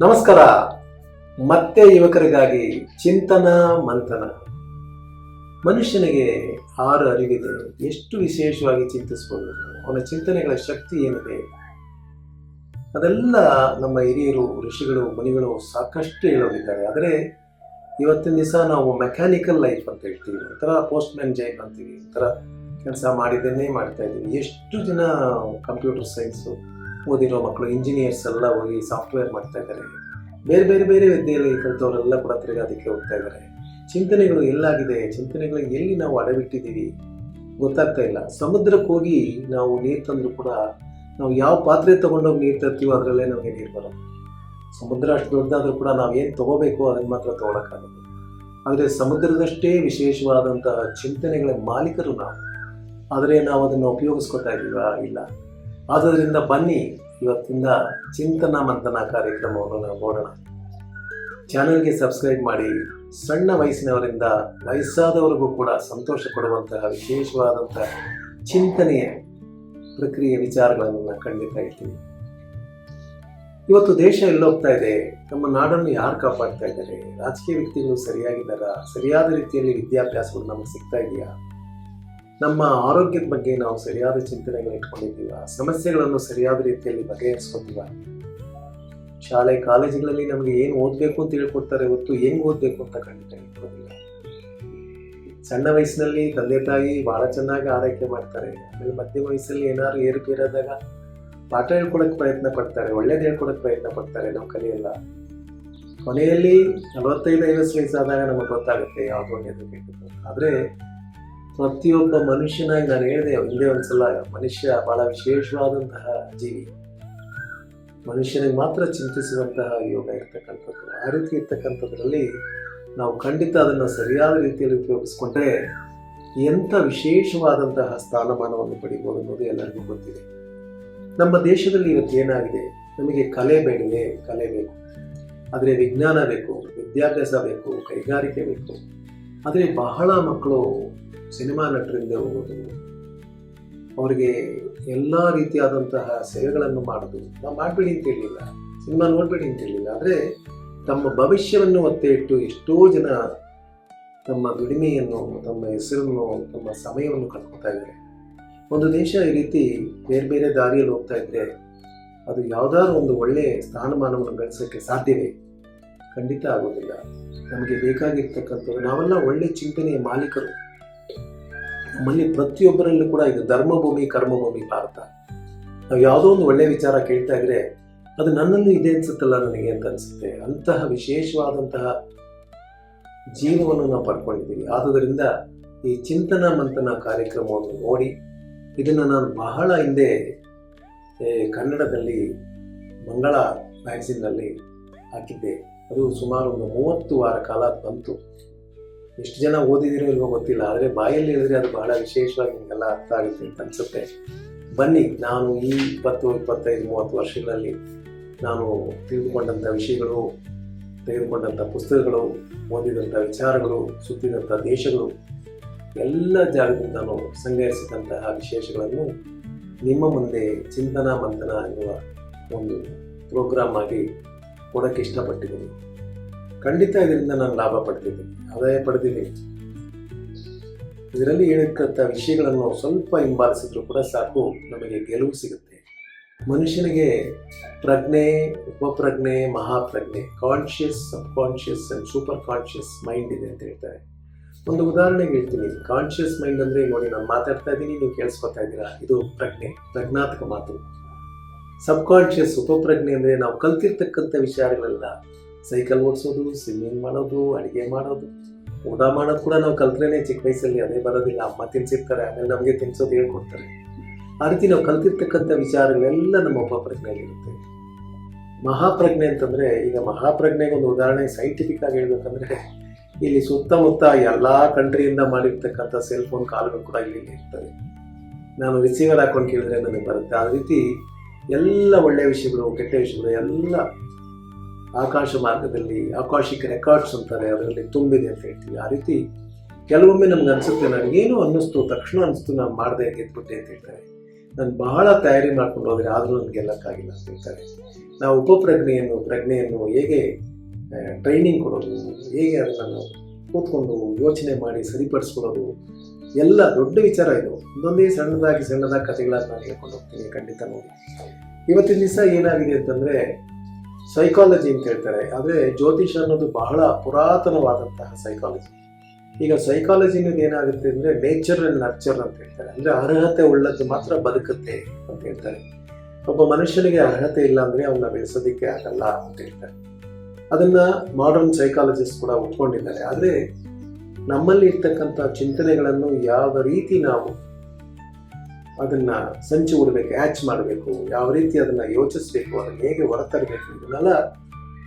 ನಮಸ್ಕಾರ. ಮತ್ತೆ ಯುವಕರಿಗಾಗಿ ಚಿಂತನ, ಮಂಥನ. ಮನುಷ್ಯನಿಗೆ ಆರು ಅರಿವಿದೆ ಎಷ್ಟು ವಿಶೇಷವಾಗಿ ಚಿಂತಿಸ್ಬೋದು ಅವನ ಚಿಂತನೆಗಳ ಶಕ್ತಿ ಏನಿದೆ? ಅದೆಲ್ಲ ನಮ್ಮ ಹಿರಿಯರು, ಋಷಿಗಳು, ಮುನಿಗಳು ಸಾಕಷ್ಟು ಹೇಳೋಗಿದ್ದಾರೆ ಆದರೆ ಇವತ್ತಿನ ದಿವಸ ನಾವು ಮೆಕ್ಯಾನಿಕಲ್ ಲೈಫ್ ಅಂತ ಹೇಳ್ತೀವಿ. ಒಂಥರ ಪೋಸ್ಟ್ ಮ್ಯಾನ್ ಜೈಫ್ ಅಂತೀವಿ. ಒಂಥರ ಕೆಲಸ ಮಾಡಿದ್ದನ್ನೇ ಮಾಡ್ತಾ ಇದ್ದೀವಿ ಎಷ್ಟು ಜನ ಕಂಪ್ಯೂಟರ್ ಸೈನ್ಸು ಓದಿರೋ ಮಕ್ಕಳು ಇಂಜಿನಿಯರ್ಸ್ ಎಲ್ಲ ಹೋಗಿ ಸಾಫ್ಟ್ವೇರ್ ಮಾಡ್ತಾ ಇದ್ದಾರೆ. ಬೇರೆ ಬೇರೆ ಬೇರೆ ವಿದ್ಯೆಯಲ್ಲಿ ಕಲಿತವರೆಲ್ಲ ಕೂಡ ತಿರುಗಿ ಅದಕ್ಕೆ ಹೋಗ್ತಾ ಇದ್ದಾರೆ. ಚಿಂತನೆಗಳು ಎಲ್ಲಾಗಿದೆ. ಚಿಂತನೆಗಳು ಎಲ್ಲಿ ನಾವು ಅಡವಿಟ್ಟಿದ್ದೀವಿ ಗೊತ್ತಾಗ್ತಾ ಇಲ್ಲ. ಸಮುದ್ರಕ್ಕೆ ಹೋಗಿ ನಾವು ನೀರು ತಂದರೂ ಕೂಡ ನಾವು ಯಾವ ಪಾತ್ರೆ ತೊಗೊಂಡೋಗಿ ನೀರು ತರ್ತೀವೋ ಅದರಲ್ಲೇ ನಮಗೆ ನೀರು ಬರೋದು ಸಮುದ್ರ ಅಷ್ಟು ದೊಡ್ಡದಾದರೂ ಕೂಡ ನಾವು ಏನು ತಗೋಬೇಕು ಅದನ್ನು ಮಾತ್ರ ತೊಗೊಳಕ್ಕಾಗಲ್ಲ. ಆದರೆ ಸಮುದ್ರದಷ್ಟೇ ವಿಶೇಷವಾದಂತಹ ಚಿಂತನೆಗಳ ಮಾಲೀಕರು ನಾವು. ಆದರೆ ನಾವು ಅದನ್ನು ಉಪಯೋಗಿಸ್ಕೊತಾ ಇದ್ದೀವಾ? ಇಲ್ಲ. ಆದ್ದರಿಂದ ಬನ್ನಿ ಇವತ್ತಿಂದ ಚಿಂತನ ಮಂಥನ ಕಾರ್ಯಕ್ರಮವನ್ನು ನಾವು ನೋಡೋಣ. ಚಾನಲ್ಗೆ ಸಬ್ಸ್ಕ್ರೈಬ್ ಮಾಡಿ, ಸಣ್ಣ ವಯಸ್ಸಿನವರಿಂದ ವಯಸ್ಸಾದವರಿಗೂ ಕೂಡ ಸಂತೋಷ ಕೊಡುವಂತಹ ವಿಶೇಷವಾದಂತಹ ಚಿಂತನೆಯ ಪ್ರಕ್ರಿಯೆ ವಿಚಾರಗಳನ್ನು ನಾವು ಖಂಡಿತ ಹೇಳ್ತೀನಿ. ಇವತ್ತು ದೇಶ ಎಲ್ಲೋಗ್ತಾ ಇದೆ, ನಮ್ಮ ನಾಡನ್ನು ಯಾರು ಕಾಪಾಡ್ತಾ ಇದ್ದಾರೆ, ರಾಜಕೀಯ ವ್ಯಕ್ತಿಗಳು ಸರಿಯಾಗಿದ್ದಾರಾ, ಸರಿಯಾದ ರೀತಿಯಲ್ಲಿ ವಿದ್ಯಾಭ್ಯಾಸಗಳು ನಮಗೆ ಸಿಗ್ತಾ ಇದೆಯಾ? ನಮ್ಮ ಆರೋಗ್ಯದ ಬಗ್ಗೆ ನಾವು ಸರಿಯಾದ ಚಿಂತನೆಗಳು ಇಟ್ಕೊಂಡಿದ್ದೀವ, ಸಮಸ್ಯೆಗಳನ್ನು ಸರಿಯಾದ ರೀತಿಯಲ್ಲಿ ಬಗೆಹರಿಸ್ಕೊತೀವ? ಶಾಲೆ, ಕಾಲೇಜುಗಳಲ್ಲಿ ನಮಗೆ ಏನು ಓದಬೇಕು ಅಂತ ಹೇಳ್ಕೊಡ್ತಾರೆ ಹೊತ್ತು ಹೆಂಗ್ ಓದಬೇಕು ಅಂತ ಖಂಡಿತ ಹೇಳ್ಕೊಡೋದಿಲ್ಲ. ಸಣ್ಣ ವಯಸ್ಸಿನಲ್ಲಿ ತಂದೆ ತಾಯಿ ಬಹಳ ಚೆನ್ನಾಗಿ ಆರೈಕೆ ಮಾಡ್ತಾರೆ. ಆಮೇಲೆ ಮಧ್ಯ ವಯಸ್ಸಲ್ಲಿ ಏನಾದ್ರು ಏರುಪೇರಾದಾಗ ಪಾಠ ಹೇಳ್ಕೊಡಕ್ ಪ್ರಯತ್ನ ಪಡ್ತಾರೆ, ಒಳ್ಳೇದು ಹೇಳ್ಕೊಡಕ್ ಪ್ರಯತ್ನ ಪಡ್ತಾರೆ ನಾವು ಕಲಿಯಲ್ಲ ಕೊನೆಯಲ್ಲಿ ನಲವತ್ತೈದು, ಐವತ್ತು ವಯಸ್ಸಾದಾಗ ನಮಗೆ ಗೊತ್ತಾಗುತ್ತೆ ಯಾವುದು ಒಳ್ಳೆಯದು ಕೆಟ್ಟದ್ದು ಆದರೆ ಪ್ರತಿಯೊಬ್ಬ ಮನುಷ್ಯನಾಗಿ ನಾನು ಹೇಳಿದೆ, ಒಂದೇ ಒಂದ್ಸಲ, ಮನುಷ್ಯ ಬಹಳ ವಿಶೇಷವಾದಂತಹ ಜೀವಿ. ಮನುಷ್ಯನಿಗೆ ಮಾತ್ರ ಚಿಂತಿಸುವಂತಹ ಯೋಗ ಇರ್ತಕ್ಕಂಥದ್ದು. ಆ ರೀತಿ ಇರ್ತಕ್ಕಂಥದ್ರಲ್ಲಿ ನಾವು ಖಂಡಿತ ಅದನ್ನು ಸರಿಯಾದ ರೀತಿಯಲ್ಲಿ ಉಪಯೋಗಿಸ್ಕೊಂಡ್ರೆ ಎಂಥ ವಿಶೇಷವಾದಂತಹ ಸ್ಥಾನಮಾನವನ್ನು ಪಡಿಬೋದು ಅನ್ನೋದು ಎಲ್ಲರಿಗೂ ಗೊತ್ತಿದೆ. ನಮ್ಮ ದೇಶದಲ್ಲಿ ಇವತ್ತು ಏನಾಗಿದೆ? ನಮಗೆ ಕಲೆ ಬೇಡವೆ? ಕಲೆ ಬೇಕು. ಆದರೆ ವಿಜ್ಞಾನ ಬೇಕು, ವಿದ್ಯಾಭ್ಯಾಸ ಬೇಕು, ಕೈಗಾರಿಕೆ ಬೇಕು. ಆದರೆ ಬಹಳ ಮಕ್ಕಳು ಸಿನಿಮಾ ನಟರಿಂದ ಹೋಗೋದು ಅವರಿಗೆ ಎಲ್ಲ ರೀತಿಯಾದಂತಹ ಸೇವೆಗಳನ್ನು ಮಾಡೋದು ನಾವು ಮಾಡಬೇಡಿ ಅಂತ ಹೇಳಿಲ್ಲ. ಸಿನಿಮಾ ನೋಡಬೇಡಿ ಅಂತ ಹೇಳಿಲ್ಲ. ಆದರೆ ತಮ್ಮ ಭವಿಷ್ಯವನ್ನು ಒತ್ತೆ ಇಟ್ಟು ಎಷ್ಟೋ ಜನ ತಮ್ಮ ದುಡಿಮೆಯನ್ನು, ತಮ್ಮ ಹೆಸರನ್ನು, ತಮ್ಮ ಸಮಯವನ್ನು ಕಳ್ಕೊತಾ ಇದ್ದಾರೆ. ಒಂದು ದೇಶ ಈ ರೀತಿ ಬೇರೆ ಬೇರೆ ದಾರಿಯಲ್ಲಿ ಹೋಗ್ತಾ ಇದ್ದರೆ ಅದು ಯಾವುದಾದ್ರು ಒಂದು ಒಳ್ಳೆಯ ಸ್ಥಾನಮಾನವನ್ನು ಗಳಿಸೋಕ್ಕೆ ಸಾಧ್ಯವೇ? ಖಂಡಿತ ಆಗೋದಿಲ್ಲ. ನಮಗೆ ಬೇಕಾಗಿರ್ತಕ್ಕಂಥದ್ದು ನಾವೆಲ್ಲ ಒಳ್ಳೆ ಚಿಂತನೆಯ ಮಾಲೀಕರು. ನಮ್ಮಲ್ಲಿ ಪ್ರತಿಯೊಬ್ಬರಲ್ಲೂ ಕೂಡ ಇದು ಧರ್ಮಭೂಮಿ, ಕರ್ಮಭೂಮಿ ಭಾರತ. ನಾವು ಯಾವುದೋ ಒಂದು ಒಳ್ಳೆಯ ವಿಚಾರ ಕೇಳ್ತಾ ಇದ್ರೆ ಅದು ನನ್ನಲ್ಲೂ ಇದೆ ಅನ್ಸುತ್ತಲ್ಲ ನನಗೆ ಅಂತ ಅನಿಸುತ್ತೆ. ಅಂತಹ ವಿಶೇಷವಾದಂತಹ ಜೀವವನ್ನು ನಾವು ಪಡ್ಕೊಂಡಿದ್ದೀವಿ. ಆದುದರಿಂದ ಈ ಚಿಂತನ ಮಂಥನ ಕಾರ್ಯಕ್ರಮವನ್ನು ನೋಡಿ, ಇದನ್ನು ನಾನು ಬಹಳ ಹಿಂದೆ ಕನ್ನಡದಲ್ಲಿ, ಮಂಗಳ ಮ್ಯಾಗ್ಝಿನ್ನಲ್ಲಿ ಹಾಕಿದ್ದೆ. ಅದು ಸುಮಾರು ಒಂದು ಮೂವತ್ತು ವಾರ ಕಾಲ ಬಂತು. ಎಷ್ಟು ಜನ ಓದಿದಿರೋ ಇಲ್ವೋ ಗೊತ್ತಿಲ್ಲ, ಆದರೆ ಬಾಯಲ್ಲಿ ಹೇಳಿದ್ರೆ ಅದು ಬಹಳ ವಿಶೇಷವಾಗಿ ನಿಮಗೆಲ್ಲ ಅರ್ಥ ಆಗುತ್ತೆ ಅಂತ ಅನಿಸುತ್ತೆ. ಬನ್ನಿ, ನಾನು ಈ ಇಪ್ಪತ್ತು, ಇಪ್ಪತ್ತೈದು, ಮೂವತ್ತು ವರ್ಷಗಳಲ್ಲಿ ನಾನು ತಿಳಿದುಕೊಂಡಂಥ ವಿಷಯಗಳು, ತೆಗೆದುಕೊಂಡಂಥ ಪುಸ್ತಕಗಳು, ಓದಿದಂಥ ವಿಚಾರಗಳು, ಸುತ್ತಿದಂಥ ದೇಶಗಳು, ಎಲ್ಲ ಜಾಗದಿಂದ ನಾನು ಸಂಗ್ರಹಿಸಿದಂತಹ ವಿಶೇಷಗಳನ್ನು ನಿಮ್ಮ ಮುಂದೆ ಚಿಂತನಾ ಮಂಥನ ಎನ್ನುವ ಒಂದು ಪ್ರೋಗ್ರಾಮ್ ಆಗಿ ಕೊಡೋಕ್ಕೆ ಇಷ್ಟಪಟ್ಟಿದ್ದೀನಿ. ಖಂಡಿತ ಇದರಿಂದ ನಾನು ಲಾಭ ಪಡ್ತಿದ್ದೀನಿ ಆದಾಯ ಪಡೆದಿದ್ದೀನಿ ಇದರಲ್ಲಿ ಹೇಳಿರ್ತಕ್ಕಂಥ ವಿಷಯಗಳನ್ನು ಸ್ವಲ್ಪ ಹಿಂಬಾಲಿಸಿದ್ರು ಕೂಡ ಸಾಕು, ನಮಗೆ ಗೆಲುವು ಸಿಗುತ್ತೆ. ಮನುಷ್ಯನಿಗೆ ಪ್ರಜ್ಞೆ, ಉಪಪ್ರಜ್ಞೆ, ಮಹಾಪ್ರಜ್ಞೆ conscious subconscious and super conscious mind ಇದೆ ಅಂತ ಹೇಳ್ತಾರೆ. ಒಂದು ಉದಾಹರಣೆಗೆ ಹೇಳ್ತೀನಿ ಕಾನ್ಷಿಯಸ್ ಮೈಂಡ್ ಅಂದರೆ ನೋಡಿ, ನಾನು ಮಾತಾಡ್ತಾ ಇದ್ದೀನಿ, ನೀವು ಕೇಳಿಸ್ಕೊತಾ ಇದ್ದೀರಾ? ಇದು ಪ್ರಜ್ಞೆ, ಪ್ರಜ್ಞಾತ್ಮಕ ಮಾತು. ಸಬ್ ಕಾನ್ಷಿಯಸ್ ಉಪಪ್ರಜ್ಞೆ ಅಂದರೆ ನಾವು ಕಲ್ತಿರ್ತಕ್ಕಂಥ ವಿಚಾರಗಳೆಲ್ಲ. ಸೈಕಲ್ ಓಡಿಸೋದು ಸ್ವಿಮ್ಮಿಂಗ್ ಮಾಡೋದು, ಅಡುಗೆ ಮಾಡೋದು. ಊಟ ಮಾಡೋದು ಕೂಡ ನಾವು ಕಲ್ತ್ರೇನೆ ಚಿಕ್ಕ ವಯಸ್ಸಲ್ಲಿ, ಅದೇ ಬರೋದಿಲ್ಲ. ಅಮ್ಮ ತಿನ್ಸಿರ್ತಾರೆ, ಆಮೇಲೆ ನಮಗೆ ತಿನ್ಸೋದು ಹೇಳ್ಕೊಡ್ತಾರೆ. ಆ ರೀತಿ ನಾವು ಕಲ್ತಿರ್ತಕ್ಕಂಥ ವಿಚಾರಗಳೆಲ್ಲ ನಮ್ಮ ಉಪಪ್ರಜ್ಞೆಯಲ್ಲಿರುತ್ತೆ. ಮಹಾಪ್ರಜ್ಞೆ ಅಂತಂದರೆ, ಈಗ ಮಹಾಪ್ರಜ್ಞೆಗೆ ಒಂದು ಉದಾಹರಣೆ ಸೈಂಟಿಫಿಕ್ ಆಗಿ ಹೇಳ್ಬೇಕಂದ್ರೆ, ಇಲ್ಲಿ ಸುತ್ತಮುತ್ತ ಎಲ್ಲ ಕಂಟ್ರಿಯಿಂದ ಮಾಡಿರ್ತಕ್ಕಂಥ ಸೆಲ್ ಫೋನ್ ಕಾಲ್ಗಳು ಕೂಡ ಇಲ್ಲಿ ಇರ್ತವೆ. ನಾನು ರಿಸೀವರ್ ಹಾಕೊಂಡು ಕೇಳಿದ್ರೆ ನನಗೆ ಬರುತ್ತೆ. ಆ ರೀತಿ ಎಲ್ಲ ಒಳ್ಳೆಯ ವಿಷಯಗಳು, ಕೆಟ್ಟ ವಿಷಯಗಳು ಎಲ್ಲ ಆಕಾಶ ಮಾರ್ಗದಲ್ಲಿ ಆಕಾಶಿಕ ರೆಕಾರ್ಡ್ಸ್ ಅಂತಾರೆ, ಅದರಲ್ಲಿ ತುಂಬಿದೆ ಅಂತ ಹೇಳ್ತೀವಿ. ಆ ರೀತಿ ಕೆಲವೊಮ್ಮೆ ನಮ್ಗೆ ಅನಿಸುತ್ತೆ, ನನಗೇನು ಅನ್ನಿಸ್ತು, ತಕ್ಷಣ ಅನಿಸ್ತು, ನಾನು ಮಾಡದೆ ಗೆದ್ಬಿಟ್ಟೆ ಅಂತ ಹೇಳ್ತಾರೆ. ನಾನು ಬಹಳ ತಯಾರಿ ಮಾಡ್ಕೊಂಡು ಹೋದರೆ ಆದರೂ ನನಗೆ ಗೆಲ್ಲಕ್ಕಾಗಿಲ್ಲ ಅಂತ ಹೇಳ್ತಾರೆ. ನಾವು ಉಪಪ್ರಜ್ಞೆಯನ್ನು, ಪ್ರಜ್ಞೆಯನ್ನು ಹೇಗೆ ಟ್ರೈನಿಂಗ್ ಕೊಡೋದು, ಹೇಗೆ ಅದನ್ನು ಕೂತ್ಕೊಂಡು ಯೋಚನೆ ಮಾಡಿ ಸರಿಪಡಿಸ್ಕೊಳ್ಳೋದು, ಎಲ್ಲ ದೊಡ್ಡ ವಿಚಾರ ಇದು. ಒಂದೊಂದೇ ಸಣ್ಣದಾಗಿ ಸಣ್ಣದಾಗಿ ಕಥೆಗಳನ್ನು ನಾನು ಹೇಳ್ಕೊಂಡು ಹೋಗ್ತೀನಿ, ಖಂಡಿತ ನೋಡಿ. ಇವತ್ತಿನ ದಿವಸ ಏನಾಗಿದೆ ಅಂತಂದರೆ ಸೈಕಾಲಜಿ ಅಂತ ಹೇಳ್ತಾರೆ. ಆದರೆ ಜ್ಯೋತಿಷ ಅನ್ನೋದು ಬಹಳ ಪುರಾತನವಾದಂತಹ ಸೈಕಾಲಜಿ ಈಗ ಸೈಕಾಲಜಿ ಅನ್ನೋದು ಏನಾಗುತ್ತೆ ಅಂದರೆ ನೇಚರ್ ಅಂಡ್ ನರ್ಚರ್ ಅಂತ ಹೇಳ್ತಾರೆ. ಅಂದರೆ ಅರ್ಹತೆ ಉಳ್ಳದ್ದು ಮಾತ್ರ ಬದುಕುತ್ತೆ ಅಂತ ಹೇಳ್ತಾರೆ. ಒಬ್ಬ ಮನುಷ್ಯನಿಗೆ ಅರ್ಹತೆ ಇಲ್ಲ ಅಂದರೆ ಅವನ್ನ ಬೆಳೆಸೋದಕ್ಕೆ ಆಗಲ್ಲ ಅಂತ ಹೇಳ್ತಾರೆ. ಅದನ್ನ ಮಾಡರ್ನ್ ಸೈಕಾಲಜಿಸ್ಟ್ ಕೂಡ ಒಪ್ಕೊಂಡಿದ್ದಾರೆ. ಆದರೆ ನಮ್ಮಲ್ಲಿ ಇರ್ತಕ್ಕಂಥ ಚಿಂತನೆಗಳನ್ನು ಯಾವ ರೀತಿ ನಾವು ಅದನ್ನ ಸಂಚು ಉಡಬೇಕು ಆ್ಯಚ್ ಮಾಡಬೇಕು, ಯಾವ ರೀತಿ ಅದನ್ನ ಯೋಚಿಸಬೇಕು, ಅದನ್ನು ಹೇಗೆ ಹೊರತರಬೇಕು ಇದನ್ನೆಲ್ಲ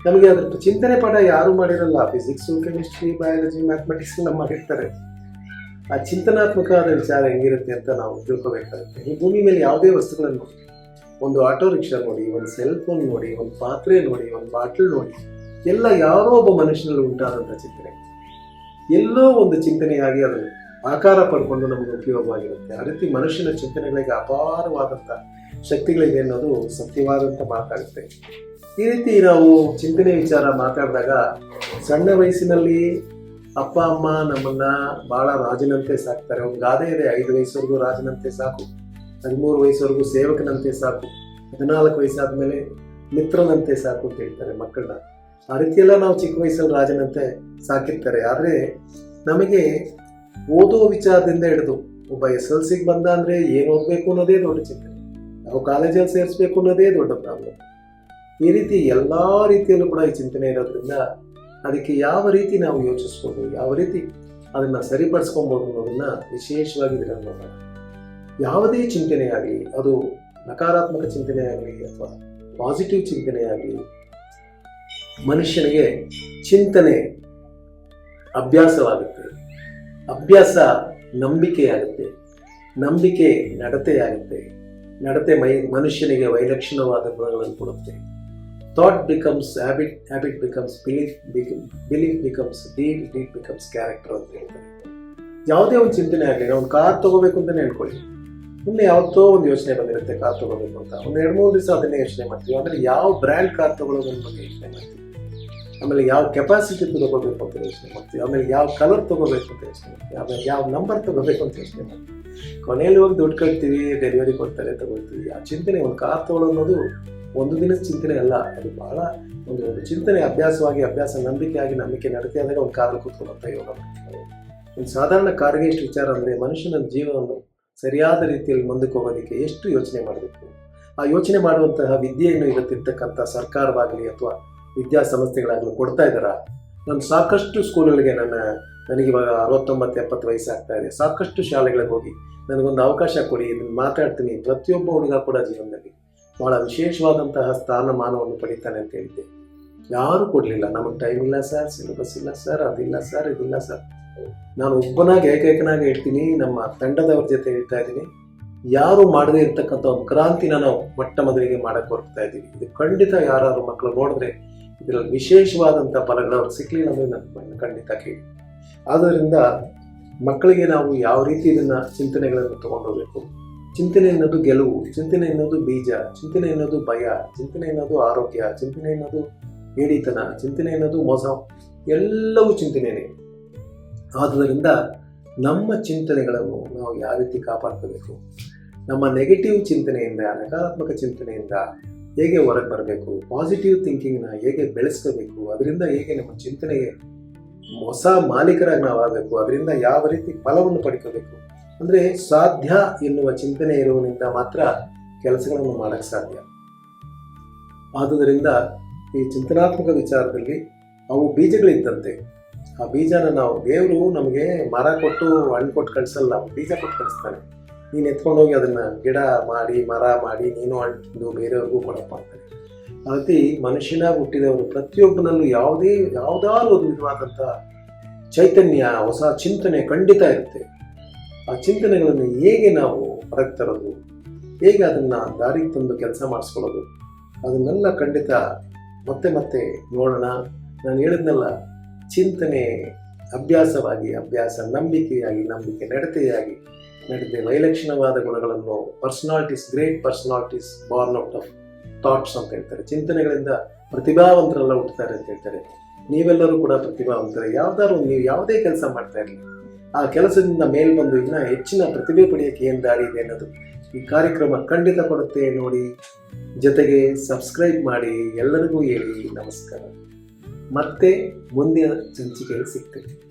ನಮಗೆ ಅದ್ರ ಚಿಂತನೆ ಪಾಠ ಯಾರು ಮಾಡಿರಲ್ಲ. ಫಿಸಿಕ್ಸು ಕೆಮಿಸ್ಟ್ರಿ ಬಯಾಲಜಿ ಮ್ಯಾಥಮೆಟಿಕ್ಸ್ ನಮ್ಮ ಮಾಡಿರ್ತಾರೆ. ಆ ಚಿಂತನಾತ್ಮಕ ಆದ ವಿಚಾರ ಹೆಂಗಿರುತ್ತೆ ಅಂತ ನಾವು ತಿಳ್ಕೊಬೇಕಾಗುತ್ತೆ. ಈ ಭೂಮಿ ಮೇಲೆ ಯಾವುದೇ ವಸ್ತುಗಳನ್ನು ನೋಡಿ ಒಂದು ಆಟೋ ರಿಕ್ಷಾ ನೋಡಿ, ಒಂದು ಸೆಲ್ ಫೋನ್ ನೋಡಿ, ಒಂದು ಪಾತ್ರೆ ನೋಡಿ, ಒಂದು ಬಾಟಲ್ ನೋಡಿ, ಎಲ್ಲ ಯಾರೋ ಒಬ್ಬ ಮನುಷ್ಯನಲ್ಲಿ ಉಂಟಾದಂಥ ಚಿಂತನೆ. ಎಲ್ಲೋ ಒಂದು ಚಿಂತನೆಯಾಗಿ ಅದು ಆಕಾರ ಪಡ್ಕೊಂಡು ನಮಗೆ ಉಪಯೋಗವಾಗಿರುತ್ತೆ. ಆ ರೀತಿ ಮನುಷ್ಯನ ಚಿಂತನೆಗಳಿಗೆ ಅಪಾರವಾದಂಥ ಶಕ್ತಿಗಳಿದೆ ಅನ್ನೋದು ಸತ್ಯವಾದಂಥ ಮಾತಾಗುತ್ತೆ. ಈ ರೀತಿ ನಾವು ಚಿಂತನೆ ವಿಚಾರ ಮಾತಾಡಿದಾಗ ಸಣ್ಣ ವಯಸ್ಸಿನಲ್ಲಿ ಅಪ್ಪ, ಅಮ್ಮ ನಮ್ಮನ್ನ ಬಹಳ ರಾಜನಂತೆ ಸಾಕ್ತಾರೆ. ಒಂದು ಗಾದೆ ಇದೆ, ಐದು ವಯಸ್ಸವರೆಗೂ ರಾಜನಂತೆ ಸಾಕು, ಹದಿಮೂರು ವಯಸ್ಸವರೆಗೂ ಸೇವಕನಂತೆ ಸಾಕು, ಹದಿನಾಲ್ಕು ವಯಸ್ಸಾದ್ಮೇಲೆ ಮಿತ್ರನಂತೆ ಸಾಕು ಅಂತ ಹೇಳ್ತಾರೆ ಮಕ್ಕಳನ್ನ. ಆ ರೀತಿಯೆಲ್ಲ ನಾವು ಚಿಕ್ಕ ವಯಸ್ಸಲ್ಲಿ ರಾಜನಂತೆ ಸಾಕಿರ್ತಾರೆ. ಆದರೆ ನಮಗೆ ಓದೋ ವಿಚಾರದಿಂದ ಹಿಡಿದು ಒಬ್ಬ ಎಸ್ ಎಲ್ ಸಿಗೆ ಬಂದ ಅಂದ್ರೆ ಏನು ಓದಬೇಕು ಅನ್ನೋದೇ ದೊಡ್ಡ ಚಿಂತನೆ ನಾವು ಕಾಲೇಜಲ್ಲಿ ಸೇರಿಸ್ಬೇಕು ಅನ್ನೋದೇ ದೊಡ್ಡ ಪ್ರಾಬ್ಲಮ್. ಈ ರೀತಿ ಎಲ್ಲ ರೀತಿಯಲ್ಲೂ ಕೂಡ ಈ ಚಿಂತನೆ ಇರೋದ್ರಿಂದ ಅದಕ್ಕೆ ಯಾವ ರೀತಿ ನಾವು ಯೋಚಿಸ್ಬೋದು, ಯಾವ ರೀತಿ ಅದನ್ನ ಸರಿಪಡಿಸ್ಕೊಬೋದು ಅನ್ನೋದನ್ನ ವಿಶೇಷವಾಗಿ ಇದರಲ್ಲಿ ಯಾವುದೇ ಚಿಂತನೆ ಆಗಲಿ, ಅದು ನಕಾರಾತ್ಮಕ ಚಿಂತನೆ ಆಗಲಿ ಅಥವಾ ಪಾಸಿಟಿವ್ ಚಿಂತನೆ ಆಗಲಿ, ಮನುಷ್ಯನಿಗೆ ಚಿಂತನೆ ಅಭ್ಯಾಸವಾಗುತ್ತೆ. ಅಭ್ಯಾಸ ನಂಬಿಕೆಯಾಗುತ್ತೆ. ನಂಬಿಕೆ ನಡತೆಯಾಗುತ್ತೆ. ನಡತೆ ಮೈ, ಮನುಷ್ಯನಿಗೆ ವೈಲಕ್ಷಣವಾದ ಗುಣಗಳನ್ನು ಕೊಡುತ್ತೆ. Thought becomes habit habit becomes belief belief becomes deed deed becomes character ಅಂತ ಹೇಳ್ತಾರೆ. ಯಾವುದೇ ಒಂದು ಚಿಂತನೆ ಆಗಲಿ ಒಂದು ಕಾರ್ ತಗೋಬೇಕು ಅಂತಲೇ ಹೇಳ್ಕೊಳ್ಳಿ ಮುಂದೆ ಯಾವತ್ತೋ ಒಂದು ಯೋಚನೆ ಬಂದಿರುತ್ತೆ, ಕಾರ್ ತೊಗೋಬೇಕು ಅಂತ. ಒಂದು ಎರಡು ಮೂರು ದಿವಸ ಅದನ್ನೇ ಯೋಚನೆ ಮಾಡ್ತೀವಿ. ಆಮೇಲೆ ಯಾವ ಬ್ರ್ಯಾಂಡ್ ಕಾರ್ ತೊಗೊಳ್ಳೋದು ಬಗ್ಗೆ ಯೋಚನೆ ಮಾಡ್ತೀವಿ. ಆಮೇಲೆ ಯಾವ ಕೆಪಾಸಿಟಿ ತಗೋಬೇಕು ಅಂತ ಯೋಚನೆ ಮಾಡ್ತೀವಿ. ಆಮೇಲೆ ಯಾವ ಕಲರ್ ತಗೋಬೇಕು ಅಂತ ಯೋಚನೆ ಮಾಡ್ತೀವಿ. ಆಮೇಲೆ ಯಾವ ನಂಬರ್ ತಗೋಬೇಕು ಅಂತ ಯೋಚನೆ ಮಾಡ್ತೀವಿ. ಕೊನೆಯಲ್ಲಿ ಹೋಗಿ ದುಡ್ಡು ಕಟ್ತೀವಿ ಡೆಲಿವರಿ ಕೊಡ್ತಾರೆ, ತಗೊಳ್ತೀವಿ. ಆ ಚಿಂತನೆ ಒಂದು ಕಾರ್ ಅನ್ನೋದು ಒಂದು ದಿನದ ಚಿಂತನೆ ಅಲ್ಲ. ಅದು ಬಹಳ ಒಂದು ಚಿಂತನೆ, ಅಭ್ಯಾಸವಾಗಿ, ಅಭ್ಯಾಸ, ನಂಬಿಕೆಯಾಗಿ ನಂಬಿಕೆ ನಡತೆ ಆದಾಗ ಒಂದು ಕಾರ್ ಕೂತ್ಕೊಳ್ಳುವಂಥ ಯೋಗ ಮಾಡ್ತಾರೆ ಒಂದು ಸಾಧಾರಣ ಕಾರ್ಗೆ ಎಷ್ಟು ವಿಚಾರ ಅಂದರೆ ಮನುಷ್ಯನ ಜೀವನವನ್ನು ಸರಿಯಾದ ರೀತಿಯಲ್ಲಿ ಮುಂದಕ್ಕೆ ಹೋಗೋದಕ್ಕೆ ಎಷ್ಟು ಯೋಚನೆ ಮಾಡಬೇಕು? ಆ ಯೋಚನೆ ಮಾಡುವಂತಹ ವಿದ್ಯೆಯನ್ನು ಇವತ್ತಿರ್ತಕ್ಕಂಥ ಸರ್ಕಾರವಾಗಲಿ ಅಥವಾ ವಿದ್ಯಾಸಂಸ್ಥೆಗಳಾಗಲಿ ಕೊಡ್ತಾ ಇದ್ದಾರಾ. ನಾನು ಸಾಕಷ್ಟು ಸ್ಕೂಲ್ಗಳಿಗೆ ನನ್ನ ನನಗಿವಾಗ ಅರವತ್ತೊಂಬತ್ತು, ಎಪ್ಪತ್ತು ವಯಸ್ಸಾಗ್ತಾ ಇದೆ. ಸಾಕಷ್ಟು ಶಾಲೆಗಳಿಗೆ ಹೋಗಿ ನನಗೊಂದು ಅವಕಾಶ ಕೊಡಿ, ಇದನ್ನು ಮಾತಾಡ್ತೀನಿ. ಪ್ರತಿಯೊಬ್ಬ ಹುಡುಗ ಕೂಡ ಜೀವನದಲ್ಲಿ ಬಹಳ ವಿಶೇಷವಾದಂತಹ ಸ್ಥಾನಮಾನವನ್ನು ಪಡಿತಾನೆ ಅಂತ ಹೇಳಿದ್ದೆ. ಯಾರು ಕೊಡಲಿಲ್ಲ. ನಮಗೆ ಟೈಮ್ ಇಲ್ಲ ಸರ್ ಸಿಲೆಬಸ್ ಇಲ್ಲ ಸರ್ ಅದಿಲ್ಲ ಸರ್ ಇದಿಲ್ಲ ಸರ್ ನಾನು ಒಬ್ಬನಾಗಿ, ಏಕೈಕನಾಗಿ ಹೇಳ್ತೀನಿ, ನಮ್ಮ ತಂಡದವ್ರ ಜೊತೆ ಹೇಳ್ತಾ ಇದ್ದೀನಿ. ಯಾರು ಮಾಡದೇ ಇರ್ತಕ್ಕಂಥ ಒಂದು ಕ್ರಾಂತಿನ ನಾವು ಮೊಟ್ಟ ಮೊದಲಿಗೆ ಮಾಡಕ್ಕೆ ಹೊರಡ್ತಾ ಇದ್ದೀವಿ. ಇದು ಖಂಡಿತ ಯಾರು ಮಕ್ಕಳು ನೋಡಿದ್ರೆ ಇದರಲ್ಲಿ ವಿಶೇಷವಾದಂಥ ಫಲಗಳು ಅವ್ರಿಗೆ ಸಿಕ್ಕಲಿಲ್ಲ ಅಂದರೆ ನನ್ನ ಖಂಡಿತ ಕೇಳಿ. ಆದ್ದರಿಂದ ಮಕ್ಕಳಿಗೆ ನಾವು ಯಾವ ರೀತಿ ಇದನ್ನು ಚಿಂತನೆಗಳನ್ನು ತೊಗೊಂಡೋಗ್ಬೇಕು? ಚಿಂತನೆ ಅನ್ನೋದು ಗೆಲುವು, ಚಿಂತನೆ ಅನ್ನೋದು ಬೀಜ, ಚಿಂತನೆ ಅನ್ನೋದು ಭಯ, ಚಿಂತನೆ ಅನ್ನೋದು ಆರೋಗ್ಯ, ಚಿಂತನೆ ಅನ್ನೋದು ಏಡಿತನ ಚಿಂತನೆ ಅನ್ನೋದು ಮೋಸ, ಎಲ್ಲವೂ ಚಿಂತನೆಯೇ ಆದ್ದರಿಂದ ನಮ್ಮ ಚಿಂತನೆಗಳನ್ನು ನಾವು ಯಾವ ರೀತಿ ಕಾಪಾಡ್ಕೋಬೇಕು? ನಮ್ಮ ನೆಗೆಟಿವ್ ಚಿಂತನೆಯಿಂದ, ನಕಾರಾತ್ಮಕ ಚಿಂತನೆಯಿಂದ ಹೇಗೆ ಹೊರಗೆ ಬರಬೇಕು ಪಾಸಿಟಿವ್ ಥಿಂಕಿಂಗ್ನ ಹೇಗೆ ಬೆಳೆಸ್ಕೋಬೇಕು, ಅದರಿಂದ ಹೇಗೆ ನಮ್ಮ ಚಿಂತನೆಗೆ ಹೊಸ ಮಾಲೀಕರಾಗಿ ನಾವು ಆಗಬೇಕು ಅದರಿಂದ ಯಾವ ರೀತಿ ಫಲವನ್ನು ಪಡ್ಕೋಬೇಕು. ಅಂದರೆ ಸಾಧ್ಯ ಎನ್ನುವ ಚಿಂತನೆ ಇರುವುದರಿಂದ ಮಾತ್ರ ಕೆಲಸಗಳನ್ನು ಮಾಡಕ್ಕೆ ಸಾಧ್ಯ. ಆದುದರಿಂದ ಈ ಚಿಂತನಾತ್ಮಕ ವಿಚಾರದಲ್ಲಿ ಅವು ಬೀಜಗಳಿದ್ದಂತೆ. ಆ ಬೀಜನ ನಾವು ದೇವರು ನಮಗೆ ಮರ ಕೊಟ್ಟು ಹಣ್ಣು ಕೊಟ್ಟು ಕಳಿಸಲ್ಲ, ಬೀಜ ಕೊಟ್ಟು ಕಳಿಸ್ತಾನೆ. ನೀನು ಎತ್ಕೊಂಡೋಗಿ ಅದನ್ನ ಗಿಡ ಮಾಡಿ, ಮರ ಮಾಡಿ ನೀನು ಅಂಟು ಬೇರೆಯವ್ರಿಗೂ ಕೊಡಪ್ಪ ಅಂತಾರೆ ಅದಕ್ಕೆ ಮನುಷ್ಯನಾಗಿ ಹುಟ್ಟಿದವರು ಪ್ರತಿಯೊಬ್ಬನಲ್ಲೂ ಯಾವುದೇ, ಯಾವುದಾದ್ರು ಒಂದು ವಿಧವಾದಂಥ ಚೈತನ್ಯ, ಹೊಸ ಚಿಂತನೆ ಖಂಡಿತ ಇರುತ್ತೆ. ಆ ಚಿಂತನೆಗಳನ್ನು ಹೇಗೆ ನಾವು ಹೊರಗೆ ತರೋದು, ಹೇಗೆ ಅದನ್ನು ದಾರಿಗೆ ತಂದು ಕೆಲಸ ಮಾಡಿಸ್ಕೊಳ್ಳೋದು, ಅದನ್ನೆಲ್ಲ ಖಂಡಿತ ಮತ್ತೆ ಮತ್ತೆ ನೋಡೋಣ. ನಾನು ಹೇಳಿದ್ನಲ್ಲ, ಚಿಂತನೆ ಅಭ್ಯಾಸವಾಗಿ, ಅಭ್ಯಾಸ ನಂಬಿಕೆಯಾಗಿ, ನಂಬಿಕೆ ನಡತೆಯಾಗಿ. ನಡೆದಿದೆ ವೈಲಕ್ಷಣವಾದ ಗುಣಗಳನ್ನು personalities great personalities born out of thoughts ಅಂತ ಹೇಳ್ತಾರೆ. ಚಿಂತನೆಗಳಿಂದ ಪ್ರತಿಭಾವಂತರೆಲ್ಲ ಹುಟ್ಟುತ್ತಾರೆ ಅಂತ ಹೇಳ್ತಾರೆ. ನೀವೆಲ್ಲರೂ ಕೂಡ ಪ್ರತಿಭಾವಂತರೆ. ಯಾವ್ದಾದ್ರು ನೀವು ಯಾವುದೇ ಕೆಲಸ ಮಾಡ್ತಾ ಇರಲಿ. ಆ ಕೆಲಸದಿಂದ ಮೇಲ್ ಬಂದು ಇನ್ನ ಹೆಚ್ಚಿನ ಪ್ರತಿಭೆ ಪಡೆಯೋಕ್ಕೆ ಏನು ದಾರಿ ಇದೆ ಅನ್ನೋದು ಈ ಕಾರ್ಯಕ್ರಮ ಖಂಡಿತ ಕೊಡುತ್ತೆ ನೋಡಿ. ಜೊತೆಗೆ ಸಬ್ಸ್ಕ್ರೈಬ್ ಮಾಡಿ. ಎಲ್ಲರಿಗೂ ಹೇಳಿ ನಮಸ್ಕಾರ. ಮತ್ತೆ ಮುಂದಿನ ಸಂಚಿಕೆಯಲ್ಲಿ ಸಿಗ್ತೇವೆ